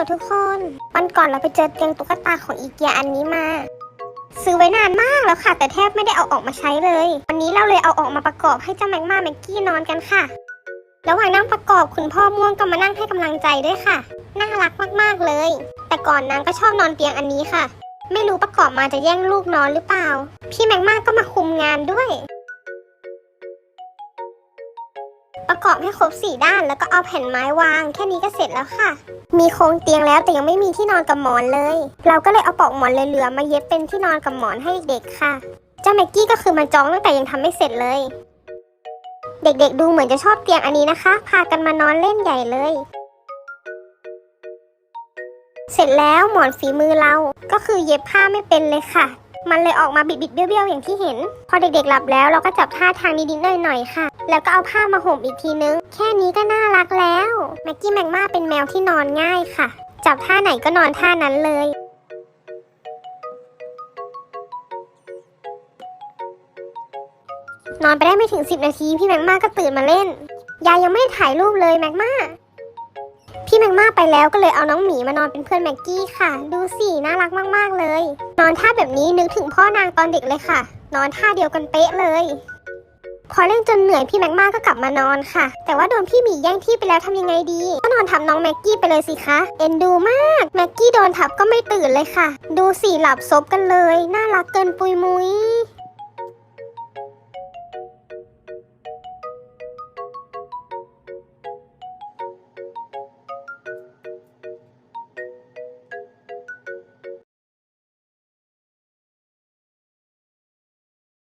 ลทุกคนวันก่อนเราไปเจอเตียงตุ๊กตาของอีเกียอันนี้มา ซื้อไว้นานมากแล้วค่ะ แต่แทบไม่ได้เอาออกมาใช้เลย วันนี้เราเลยเอาออกมาประกอบให้เจ้าแมกมาแม็กกี้นอนกันค่ะ ระหว่างนั่งประกอบคุณพ่อม่วงก็มานั่งให้กำลังใจด้วยค่ะ น่ารักมากๆเลย แต่ก่อนนางก็ชอบนอนเตียงอันนี้ค่ะ ไม่รู้ประกอบมาจะแย่งลูกนอนหรือเปล่า พี่แมกมาก็มาคุมงานด้วย ประกอบให้ครบสี่ด้าน แล้วก็เอาแผ่นไม้วาง แค่นี้ก็เสร็จแล้วค่ะ มีโครงเตียงแล้วแต่ยังไม่มีที่นอนกับหมอนเลย เราก็เลยเอาปลอกหมอนเหลือๆมาเย็บเป็นที่นอนกับหมอนให้เด็กๆค่ะ เจ้าแม็กกี้ก็คือมาจองตั้งแต่ยังทำไม่เสร็จเลย เด็กๆดูเหมือนจะชอบเตียงอันนี้นะคะ พากันมานอนเล่นใหญ่เลย เสร็จแล้วหมอนฝีมือเรา ก็คือเย็บผ้าไม่เป็นเลยค่ะมันเลยออกมาบิดๆเบี้ยวๆอย่างที่เห็น พอเด็กๆหลับแล้วเราก็จับท่าทางนิดๆหน่อยๆค่ะ แล้วก็เอาผ้ามาห่มอีกทีนึง แค่นี้ก็น่ารักแล้วแม็กกี้แมกมาเป็นแมวที่นอนง่ายค่ะ จับท่าไหนก็นอนท่านั้นเลยนอนไปได้ไม่ถึง 10 นาที พี่แมกมาก็ตื่นมาเล่น ยายยังไม่ได้ถ่ายรูปเลยแมกมาพี่แมกมาไปแล้วก็เลยเอาน้องหมีมานอนเป็นเพื่อนแม็กกี้ค่ะ ดูสิน่ารักมากๆเลย นอนท่าแบบนี้นึกถึงพ่อนางตอนเด็กเลยค่ะ นอนท่าเดียวกันเป๊ะเลย พอเล่นจนเหนื่อยพี่แม็กมาก็กลับมานอนค่ะ แต่ว่าโดนพี่หมีแย่งที่ไปแล้วทำยังไงดี ก็นอนทับน้องแม็กกี้ไปเลยสิคะ เอ็นดูมาก แม็กกี้โดนทับก็ไม่ตื่นเลยค่ะ ดูสิหลับซบกันเลย น่ารักเกินปุยมุย